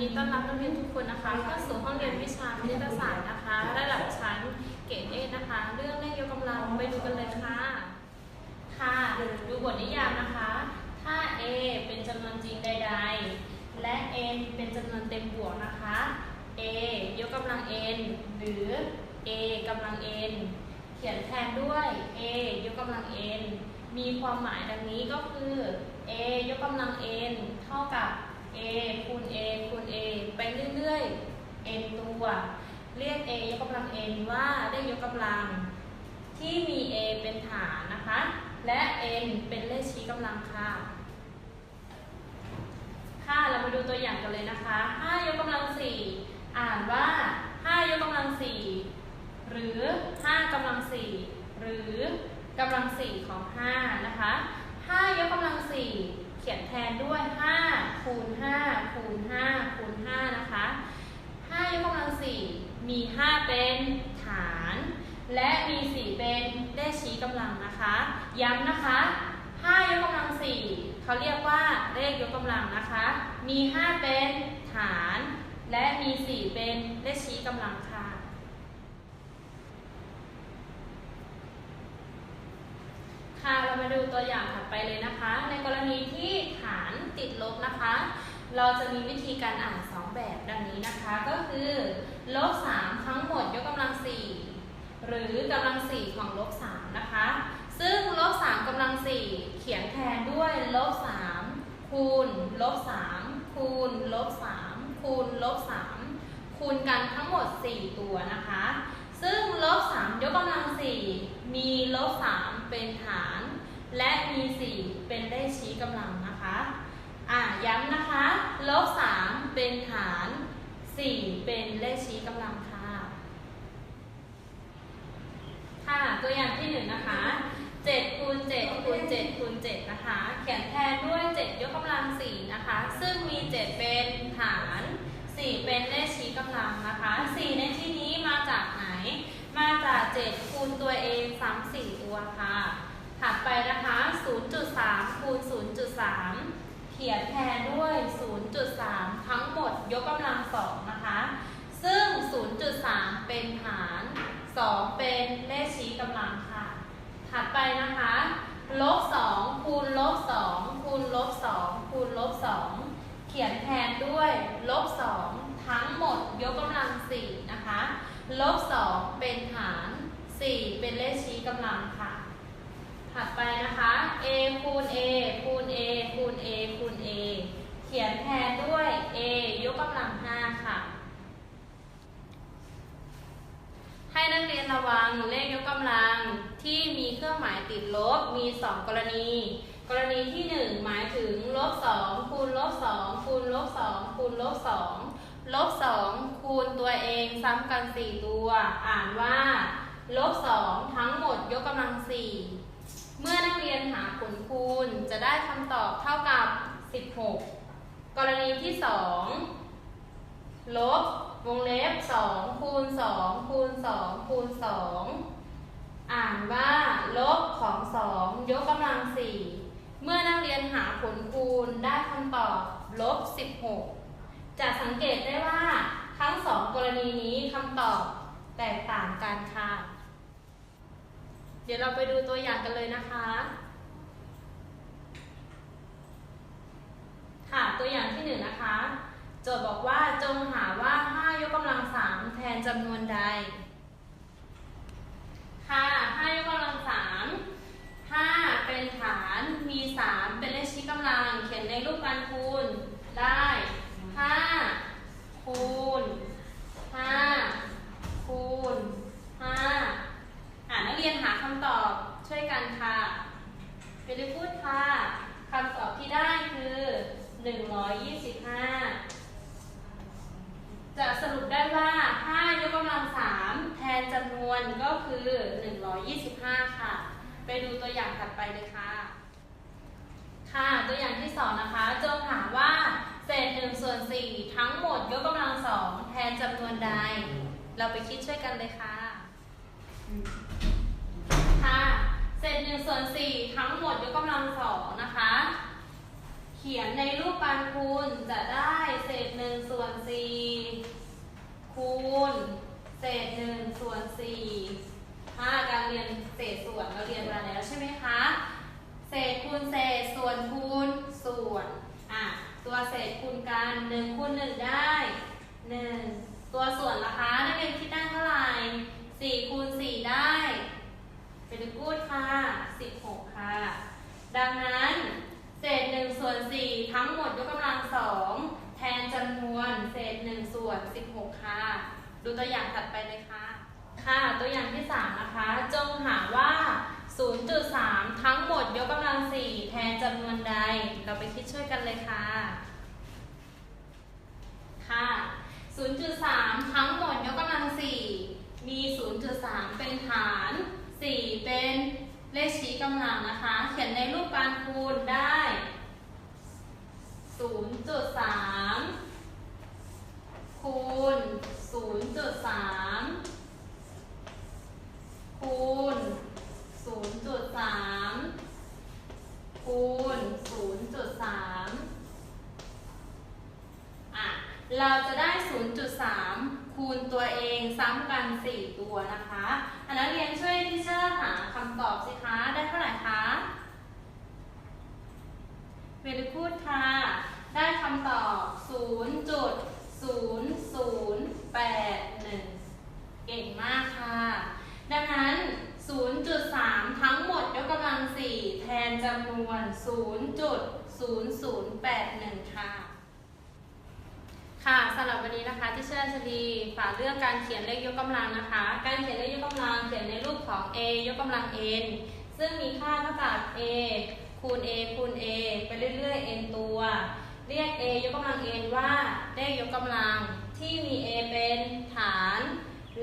ดีต้อนรับนักเรียนทุกคนนะคะเข้าสู่ห้องเรียนวิชาคณิตศาสตร์นะคะ ระดับชั้นเกรดเอนะคะ เรื่องเลขยกกำลังไปดูกันเลยค่ะ ค่ะดูบทนิยามนะคะ ถ้า a เป็นจำนวนจริงใด ๆ และ n เป็นจำนวนเต็มบวกนะคะ a ยกกำลัง n หรือ a กำลัง n เขียนแทนด้วย a ยกกำลัง n มีความหมายดังนี้ก็คือ a ยกกำลัง n เท่ากับ a คูณ a คูณ a ไปเรื่อยๆ n ตัว เรียก a ยกกำลัง n ว่าได้ยกกำลังที่มี a เป็นฐานนะคะ และ n เป็นเลขชี้กำลังค่ะ ค่ะเรามาดูตัวอย่างกันเลยนะคะ5ยกกำลัง 4 อ่านว่า 5 ยกกำลัง 4 หรือ 5กำลัง 4 หรือกำลัง 4 ของ 5 นะคะ 5 ยกกำลัง 4 ขียนแทนด้วย5คูณ5คูณ5คูณ5นะคะ5ยกกำลัง4มี 5 เป็นฐาน และมี 4 เป็นเลขชี้กำลังนะคะ ย้ำนะคะ5ยกกำลัง4เขาเรียกว่าเลขยกกำลังนะคะ มี 5 เป็นฐาน และมี 4 เป็นเลขชี้กำลังค่ะ ค่ะเรามาดูตัวอย่างถัดไปเลยนะคะ ในกรณีที่ฐานติดลบนะคะ เราจะมีวิธีการอ่าน 2 แบบดังนี้นะคะ ก็คือลบ3ทั้งหมดยกกำลัง 4 หรือกำลัง 4 ของลบ3นะคะ ซึ่งลบ3กำลัง 4 เขียนแทนด้วยลบ3คูณลบ3คูณลบ3คูณลบ3คูณกันทั้งหมด 4 ตัวนะคะ ซึ่งลบ3ยกกำลัง 4 มีลบ3 เป็นฐาน และมี 4 เป็นเลขชี้กำลังนะคะอ่าย้ำนะคะลบ3เป็นฐาน 4 เป็นเลขชี้กำลังค่ะ ค่ะตัวอย่างที่ 1 นะคะ7คูณ7คูณ7คูณ7นะคะ เขียนแทนด้วย 7 ยกกำลัง 4 นะคะ ซึ่งมี 7 เป็นฐาน 4 เป็นเลขชี้กำลังนะคะ 4 ในที่นี้มาจากไหน มาจาก7คูณตัวเองซ้ำ4ตัวค่ะ ถัดไปนะคะ 0.3 คูณ 0.3 เขียนแทนด้วย 0.3 ทั้งหมดยกกำลัง2นะคะ ซึ่ง 0.3 เป็นฐาน 2 เป็นเลขชี้กำลังค่ะ ถัดไปนะคะ ลบ 2 คูณลบ 2 คูณลบ 2 คูณลบ 2 เขียนแทนด้วย ลบ 2 ทั้งหมดยกกำลัง4นะคะ ลบ2เป็นฐาน4เป็นเลขชี้กำลังค่ะ ถัดไปนะคะ a คูณ a คูณ a คูณ a คูณ a เขียนแทนด้วย a ยกกำลัง5ค่ะ ให้นักเรียนระวังเลขยกกำลังที่มีเครื่องหมายติดลบมี 2 กรณี กรณีที่ 1 หมายถึงลบ2คูณลบ2คูณลบ2คูณลบ2 ลบ2คูณตัวเองซ้ำกัน4ตัว อ่านว่า ลบ2ทั้งหมดยกกำลัง4เมื่อนักเรียนหาผลคูณจะได้คำตอบเท่ากับ 16 กรณีที่ 2 ลบวงเล็บ 2 คูณ 2 คูณ 2 คูณ 2 อ่านว่า ลบของ 2 ยกกำลัง 4 เมื่อนักเรียนหาผลคูณได้คำตอบ ลบ 16 จะสังเกตได้ว่าทั้ง2กรณีนี้คำตอบแตกต่างกันค่ะ เดี๋ยวเราไปดูตัวอย่างกันเลยนะคะ ค่ะตัวอย่างที่1นะคะ โจทย์บอกว่าจงหาว่า 5 ยกกำลัง3แทนจำนวนใด ค่ะ 5 ยกกำลัง3 5เป็นฐานมี 3 เป็นเลขชี้กำลัง เขียนในรูปการคูณได้ 5คูณ5คูณ5อ่านักเรียนหาคำตอบช่วยกันค่ะเปรีพูดค่ะคำตอบที่ได้คือ125จะสรุปได้ว่า5ยกกำลัง3แทนจำนวนก็คือ 125 ค่ะ ไปดูตัวอย่างถัดไปเลยค่ะ ค่ะ ตัวอย่างที่ 2 นะคะ จงหามว่า ส่วน4ทั้งหมดยกกำลัง2แทนจำนวนใด เราไปคิดช่วยกันเลยค่ะ ค่ะ เศษ1ส่วน4ทั้งหมดยกกำลัง2นะคะ เขียนในรูปการคูณจะได้เศษหนึ่งส่วนสี่คูณ เศษหนึ่งส่วนสี่ถ้าการเรียนเศษส่วนเราเรียนมาแล้วใช่ไหมคะ เศษคูณเศษส่วนคูณส่วน ตัวเศษคูณกันหนึ่งคูณหนึ่งได้หนึ่งตัวส่วนล่ะคะนักเรียนคิดได้เท่าไหร่สี่คูณสี่ได้เป็นกูดค่ะสิบหกค่ะ ดังนั้นเศษหนึ่งส่วนสี่ทั้งหมดยกกำลังสองแทนจำนวนเศษหนึ่งส่วนสิบหกค่ะ ดูตัวอย่างถัดไปเลยค่ะ ค่ะ ตัวอย่างที่สามนะคะ จงหาว่า 0.3 ทั้ง แทนจำนวนใด เราไปคิดช่วยกันเลยค่ะ ค่ะ 0.3 ทั้งหมดยกกำลังสี่มี 0.3 เป็นฐาน 4 เป็นเลขชี้กำลังนะคะ เขียนในรูปการคูณได้ 0.3 คูณ 0.3 คูณ 0.3 คูณ 0.3 อะ เราจะได้ 0.3 คูณตัวเองซ้ำกัน 4 ตัวนะคะอันนักเรียนช่วยที่เชอร์หาคำตอบสิคะได้เท่าไหร่คะเวลิพูดค่ะ ได้คำตอบ 0.0081 เก่งมากค่ะ ดังนั้น 0.3 ทั้งหมดยกกำลัง 4 แทนจำนวน 0.0081 ค่ะ ค่ะสำหรับวันนี้นะคะ ที่เชื่อชลีฝากเรื่องการเขียนเลขยกกำลังนะคะ การเขียนเลขยกกำลังเขียนในรูปของ a ยกกำลัง n ซึ่งมีค่าเท่ากับ a คูณ a คูณ a ไปเรื่อยๆ n ตัว เรียก a ยกกำลัง n ว่าเลขยกกำลังที่มี a เป็นฐาน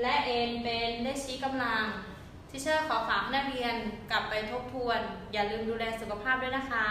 และ n เป็นเลขชี้กำลังที่เชื่อขอฝากนักเรียนกลับไปทบทวน อย่าลืมดูแลสุขภาพด้วยนะคะ